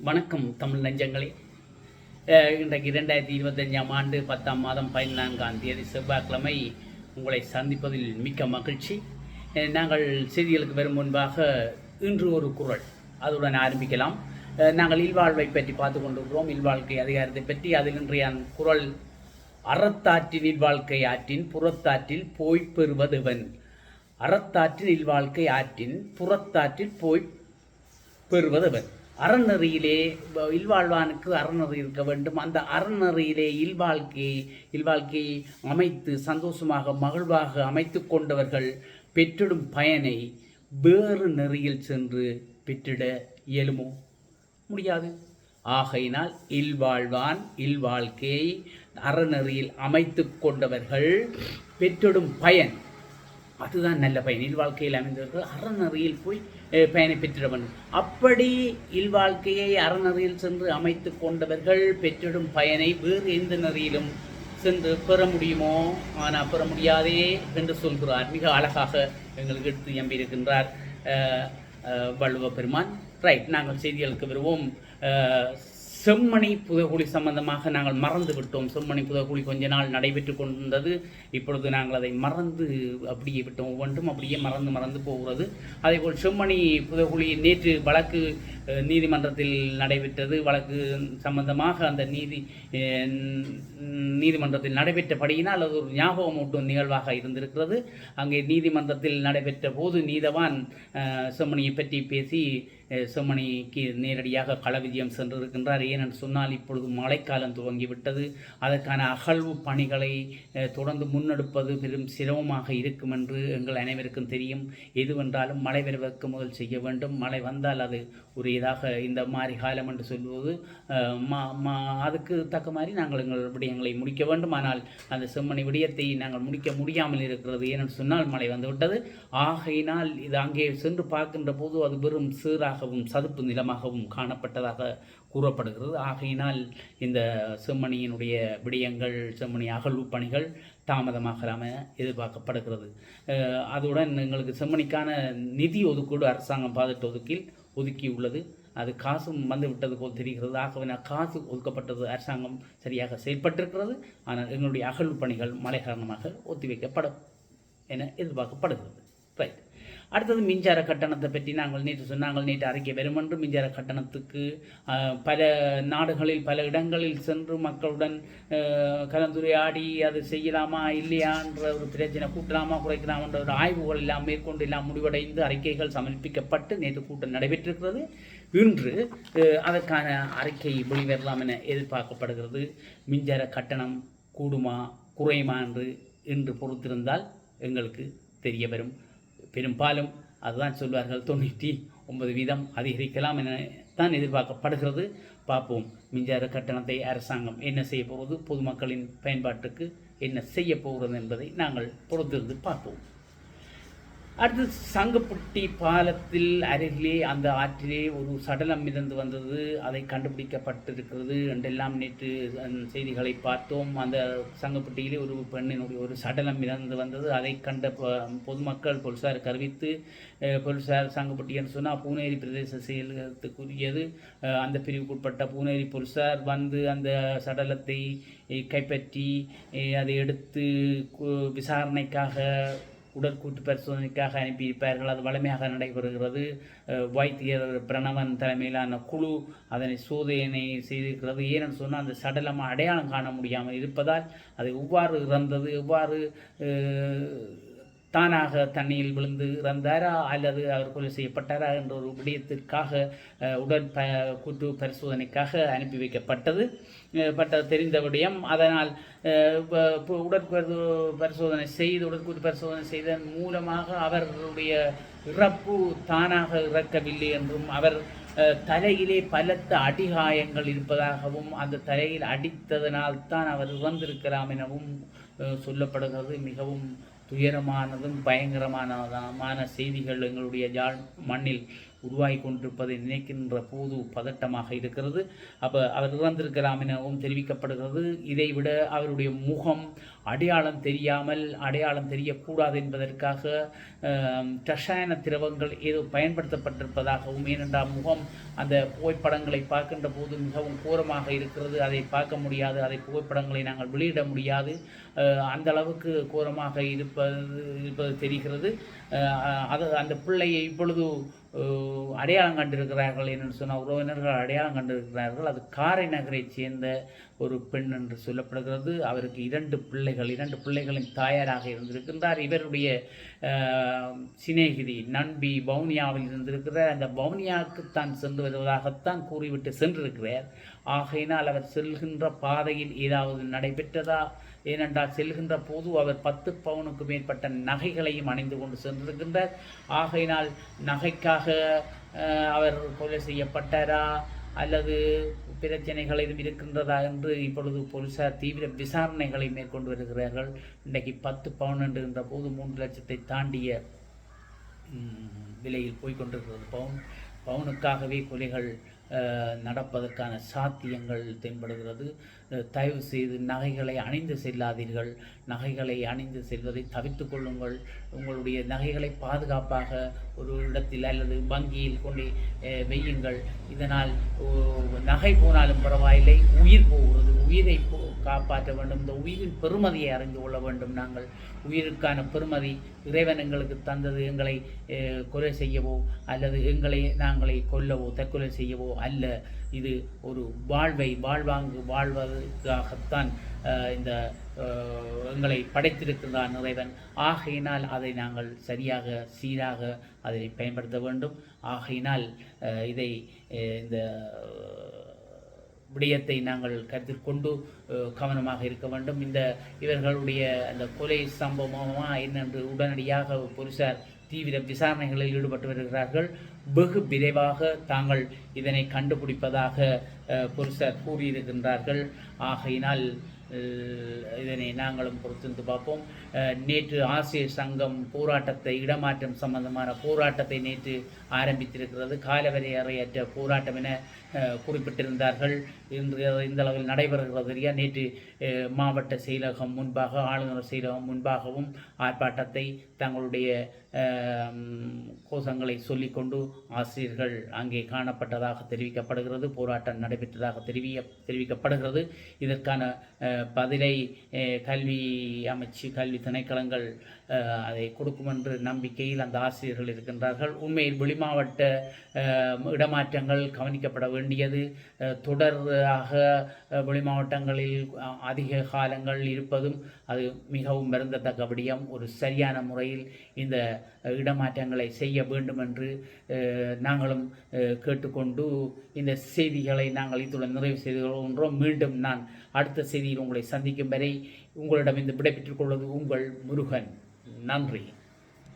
வணக்கம் தமிழ் நெஞ்சங்களே. இன்றைக்கு இரண்டாயிரத்தி இருபத்தஞ்சாம் ஆண்டு பத்தாம் மாதம் பதினான்காம் தேதி செவ்வாய்க்கிழமை உங்களை சந்திப்பதில் மிக்க மகிழ்ச்சி. நாங்கள் செய்திகளுக்கு வரும் முன்பாக இன்று ஒரு குரல் அதுடன் ஆரம்பிக்கலாம். நாங்கள் இல்வாழ்வை பற்றி பார்த்து கொண்டிருக்கிறோம் இல்வாழ்க்கை அதிகாரத்தை பற்றி அதில் இன்றைய குரல் அறத்தாற்றின் இல்வாழ்க்கை ஆற்றின் புறத்தாற்றில் போய் பெறுவதுவன். அறத்தாற்றின் இல்வாழ்க்கை ஆற்றின் புறத்தாற்றில் போய் பெறுவதுவன். அறநெறியிலே வ- இல்வாழ்வானுக்கு அறநெறி இருக்க வேண்டும். அந்த அறநெறியிலே இல்வாழ்க்கையை இல்வாழ்க்கையை அமைத்து சந்தோஷமாக மகிழ்வாக அமைத்து கொண்டவர்கள் பெற்றிடும் பயனை வேறு நெறியில் சென்று பெற்றிட இயலுமோ? முடியாது. ஆகையினால் இல்வாழ்வான் இல்வாழ்க்கையை அறநெறியில் அமைத்து கொண்டவர்கள் பெற்றிடும் பயன் அதுதான் நல்ல பயன். இல்வாழ்க்கையில் அமைந்தவர்கள் அறநெறியில் போய் பயனை பெற்றிட வேண்டும் அப்படி இல்வாழ்க்கையை அறநெறியில் சென்று அமைத்து கொண்டவர்கள் பெற்றிடும் பயனை வேறு எந்த நெறியிலும் சென்று பெற முடியுமோ? ஆனால் பெற முடியாதே என்று சொல்கிறார். மிக அழகாக எங்களுக்கு எடுத்து எம்பியிருக்கின்றார். வள்ளுவ பெருமான். ரைட் நாங்கள் செய்திகளுக்கு வருவோம். செம்மணி புதகுழி சம்பந்தமாக நாங்கள் மறந்து விட்டோம் செம்மணி புதகுழி கொஞ்ச நாள் நடைபெற்று கொண்டிருந்தது. இப்பொழுது நாங்கள் அதை மறந்து அப்படியே விட்டோம். ஒவ்வொன்றும் அப்படியே மறந்து மறந்து போகிறது. அதேபோல் செம்மணி புதகுழி நேற்று வழக்கு நீதிமன்றத்தில் நடைபெற்றது. வழக்கு சம்பந்தமாக அந்த நீதி நீதிமன்றத்தில் நடைபெற்றபடியினால் அது ஒரு ஞாபகமூட்டும் நிகழ்வாக இருந்திருக்கிறது. அங்கே நீதிமன்றத்தில் நடைபெற்ற போது நீதவான் செம்மணியை பற்றி பேசி செம்மணிக்கு நேரடியாக களவிஜயம் சென்றிருக்கின்றார். ஏனென்று சொன்னால் இப்பொழுது மழைக்காலம் துவங்கிவிட்டது. அதற்கான அகழ்வு பணிகளை தொடர்ந்து முன்னெடுப்பது பெரும் சிரமமாக இருக்கும் என்று எங்கள் அனைவருக்கும் தெரியும். எதுவென்றாலும் மழை வருவதற்கு முதல் செய்ய வேண்டும். மழை வந்தால் அது ஒரு இதாக இந்த மாதிரி காலம் என்று சொல்வது மா- மா- அதுக்கு தக்க மாதிரி நாங்கள் எங்கள் விடயங்களை முடிக்க வேண்டும். ஆனால் அந்த செம்மணி விடயத்தை நாங்கள் முடிக்க முடியாமல் இருக்கிறது. ஏனென்று சொன்னால் மழை வந்துவிட்டது. ஆகையினால் இது அங்கே சென்று பார்க்கின்ற போது அது வெறும் நிலமாகவும் சதுப்பு நிலமாகவும் காணப்பட்டதாக கூறப்படுகிறது. ஆகையினால் இந்த செம்மணியினுடைய விடயங்கள் செம்மணி அகழ்வு பணிகள் தாமதமாகலாம் எதிர்பார்க்கப்படுகிறது. அதுடன் எங்களுக்கு செம்மணிக்கான நிதி ஒதுக்கீடு அரசாங்கம் பாதிட்டு ஒதுக்கில் ஒதுக்கியுள்ளது. அது காசும் வந்து விட்டது போல் தெரிகிறது. ஆகவே காசு ஒதுக்கப்பட்டது அரசாங்கம் சரியாக செயல்பட்டிருக்கிறது. ஆனால் எங்களுடைய அகழ்வு பணிகள் மழை காரணமாக ஒத்திவைக்கப்படும் என எதிர்பார்க்கப்படுகிறது. ரைட். அடுத்தது மின்சார கட்டணத்தை பற்றி நாங்கள் நேற்று சொன்னாங்கள் நேற்று அறிக்கை வரும் என்று மின்சார கட்டணத்துக்கு பல நாடுகளில் பல இடங்களில் சென்று மக்களுடன் கலந்துரையாடி அது செய்யலாமா இல்லையான்ற ஒரு பிரச்சனை கூட்டலாமா குறைக்கலாமான்ற ஒரு ஆய்வுகள் எல்லாம் மேற்கொண்டு எல்லாம் முடிவடைந்து அறிக்கைகள் சமர்ப்பிக்கப்பட்டு நேற்று கூட்டம் நடைபெற்றிருக்கிறது. இன்று அதற்கான அறிக்கை வெளிவரலாம் என எதிர்பார்க்கப்படுகிறது. மின்சார கட்டணம் கூடுமா குறையுமா என்று என்று பொறுத்திருந்தால் எங்களுக்கு தெரிய வரும். பெரும்பாலும் அதுதான் சொல்வார்கள் தொண்ணூற்றி ஒன்பது வீதம் அதிகரிக்கலாம் என தான் எதிர்பார்க்கப்படுகிறது. பார்ப்போம். மின்சார கட்டணத்தை அரசாங்கம் என்ன செய்ய போகிறது? பொதுமக்களின் பயன்பாட்டுக்கு என்ன செய்ய போகிறது என்பதை நாங்கள் பொறுத்திருந்து பார்ப்போம். அடுத்து சங்கப்பட்டி பாலத்தில் அருகிலே அந்த ஆற்றிலே ஒரு சடலம் மிதந்து வந்தது. அதை கண்டுபிடிக்கப்பட்டிருக்கிறது என்றெல்லாம் நேற்று செய்திகளை பார்த்தோம். அந்த சங்கப்பட்டியிலே ஒரு பெண்ணினுடைய ஒரு சடலம் மிதந்து வந்தது. அதை கண்ட பொதுமக்கள் போலீசாருக்கு கருவித்து அஹ், போலீசார் சங்கப்பட்டி என்று சொன்னால் பூனேரி பிரதேச செயலகத்துக்குரியது. அந்த பிரிவுக்குட்பட்ட பூனேரி போலீசார் வந்து அந்த சடலத்தை கைப்பற்றி அதை எடுத்து விசாரணைக்காக உடற்கூட்டு பரிசோதனைக்காக அனுப்பியிருப்பார்கள். அது வலிமையாக நடைபெறுகிறது. வைத்தியர் பிரணவன் தலைமையிலான குழு அதனை சோதனை செய்திருக்கிறது. ஏனென்று சொன்னால் அந்த சடலமாக அடையாளம் காண முடியாமல் இருப்பதால் அது எவ்வாறு இறந்தது எவ்வாறு தானாக தண்ணியில் விழுந்து இறந்தாரா அல்லது அவர் கொலை செய்யப்பட்டாரா என்ற ஒரு விடயத்திற்காக உடல் ப கூட்டு பரிசோதனைக்காக அனுப்பி வைக்கப்பட்டது. பட்ட தெரிந்த விடயம். அதனால் அஹ், பரிசோதனை செய்து உடற்கூட்டு பரிசோதனை செய்ததன் மூலமாக அவர்களுடைய இறப்பு தானாக இறக்கவில்லை என்றும் அவர் தலையிலே பலத்த அடிகாயங்கள் இருப்பதாகவும் அந்த தலையில் அடித்ததனால் தான் அவர் இறந்திருக்கலாம் எனவும் சொல்லப்படுகிறது. மிகவும் துயரமானதும் பயங்கரமானதுமான செய்திகள் எங்களுடைய ஜாழ் மண்ணில் உருவாகி கொண்டிருப்பதை நினைக்கின்ற போது பதட்டமாக இருக்கிறது. அப்போ அவர் இறந்திருக்கலாம் எனவும் தெரிவிக்கப்படுகிறது. இதைவிட அவருடைய முகம் அடையாளம் தெரியாமல் அடையாளம் தெரியக்கூடாது என்பதற்காக ரசாயன திரவங்கள் ஏதோ பயன்படுத்தப்பட்டிருப்பதாகவும் ஏனென்றால் முகம் அந்த புகைப்படங்களை பார்க்கின்ற போது மிகவும் கோரமாக இருக்கிறது. அதை பார்க்க முடியாது. அதை புகைப்படங்களை நாங்கள் வெளியிட முடியாது. அந்த அளவுக்கு கோரமாக இருப்பது இருப்பது தெரிகிறது. அது அந்த பிள்ளையை இப்பொழுது அடையாளம் கண்டிருக்கிறார்கள் என்று சொன்ன உறவினர்கள் அடையாளம் கண்டிருக்கிறார்கள். அது காரை நகரைச் சேர்ந்த ஒரு பெண் என்று சொல்லப்படுகிறது. அவருக்கு இரண்டு பிள்ளைகள் இரண்டு பிள்ளைகளின் தாயாராக இருந்திருக்கின்றார். இவருடைய சிநேகிதி நண்பி பவுனியாவில் இருந்திருக்கிறார். அந்த பவுனியாவுக்கு தான் சென்று வருவதாகத்தான் கூறிவிட்டு சென்றிருக்கிறார். ஆகையினால் அவர் செல்கின்ற பாதையில் ஏதாவது நடைபெற்றதா? ஏனென்றால் செல்கின்ற போது அவர் பத்து பவுனுக்கு மேற்பட்ட நகைகளையும் அணிந்து கொண்டு சென்றிருக்கின்றார். ஆகையினால் நகைக்காக அவர் கொலை செய்யப்பட்டாரா? அல்லது பிரச்சனைகள் எதுவும் இருக்கின்றதா என்று இப்பொழுது போலீசார் தீவிர விசாரணைகளை மேற்கொண்டு வருகிறார்கள். இன்றைக்கு பத்து பவுன் என்கின்ற போது மூன்று லட்சத்தை தாண்டிய விலையில் போய்கொண்டிருக்கிறது பவுன். பவுனுக்காகவே கொலைகள் நடப்பதற்கான சாத்தியங்கள் தென்படுகிறது. தயவு செய்து நகைகளை அணிந்து செல்லாதீர்கள். நகைகளை அணிந்து செல்வதை தவிர்த்து கொள்ளுங்கள். உங்களுடைய நகைகளை பாதுகாப்பாக ஒரு இடத்தில் அல்லது வங்கியில் கொண்டு வெய்யுங்கள் வையுங்கள். இதனால் நகை போனாலும் பரவாயில்லை உயிர் போகிறது உயிரை போ- காப்பாற்ற வேண்டும். இந்த உயிரின் பெருமதியை அறிந்து கொள்ள வேண்டும். நாங்கள் உயிருக்கான பெருமதி இறைவன் எங்களுக்கு தந்தது. எங்களை கொலை செய்யவோ அல்லது எங்களை நாங்களை கொல்லவோ தற்கொலை செய்யவோ அல்ல. இது ஒரு வாழ்வை வாழ்வாங்கு வாழ்வதற்காகத்தான் இந்த எங்களை படைத்திருக்கிறான் இறைவன். ஆகையினால் அதை நாங்கள் சரியாக சீராக அதை பயன்படுத்த வேண்டும். ஆகையினால் இதை இந்த விடயத்தை நாங்கள் கருத்தில் கொண்டு கவனமாக இருக்க வேண்டும். இந்த இவர்களுடைய அந்த கொலை சம்பவமாக என்னென்று உடனடியாக போலீசார் தீவிர விசாரணைகளில் ஈடுபட்டு வருகிறார்கள். வெகு விரைவாக தாங்கள் இதனை கண்டுபிடிப்பதாக அஹ், போலீசார் கூறியிருக்கின்றார்கள். ஆகையினால் இதனை நாங்களும் பொறுத்திருந்து பார்ப்போம். நேற்று ஆசிய சங்கம் போராட்டத்தை இடமாற்றம் சம்பந்தமான போராட்டத்தை நேற்று ஆரம்பித்திருக்கிறது. காலவரையறையற்ற போராட்டம் என குறிப்பிட்டிருந்தார்கள். இன்று இந்த அளவில் நடைபெறுகிறது இல்லையா? நேற்று மாவட்ட செயலகம் முன்பாக ஆளுநர் செயலகம் முன்பாகவும் ஆர்ப்பாட்டத்தை தங்களுடைய கோஷங்களை சொல்லிக்கொண்டு ஆசிரியர்கள் அங்கே காணப்பட்டதாக தெரிவிக்கப்படுகிறது. போராட்டம் நடைபெற்றதாக தெரிவிக்க தெரிவிக்கப்படுகிறது. இதற்கான பதிலை கல்வி அமைச்சு கல்வி திணைக்களங்கள் அதை கொடுக்கும் என்று நம்பிக்கையில் அந்த ஆசிரியர்கள் இருக்கின்றார்கள். உண்மையில் வெளிமாவட்ட இடமாற்றங்கள் கவனிக்கப்பட வேண்டியது. தொடராக அஹ், வெளிமாவட்டங்களில் அதிக காலங்கள் இருப்பதும் அது மிகவும் வருந்தத்தக்க விடயம். ஒரு சரியான முறையில் இந்த இடமாற்றங்களை செய்ய வேண்டும் என்று நாங்களும் கேட்டுக்கொண்டு இந்த செய்திகளை நாங்கள் இத்துடன் நிறைவு செய்து கொள்கின்றோம். மீண்டும் நான் அடுத்த செய்தியில் உங்களை சந்திக்கும் வரை உங்களிடம் இந்த விடைபெற்றுக் கொள்வது உங்கள் முருகன். நன்றி.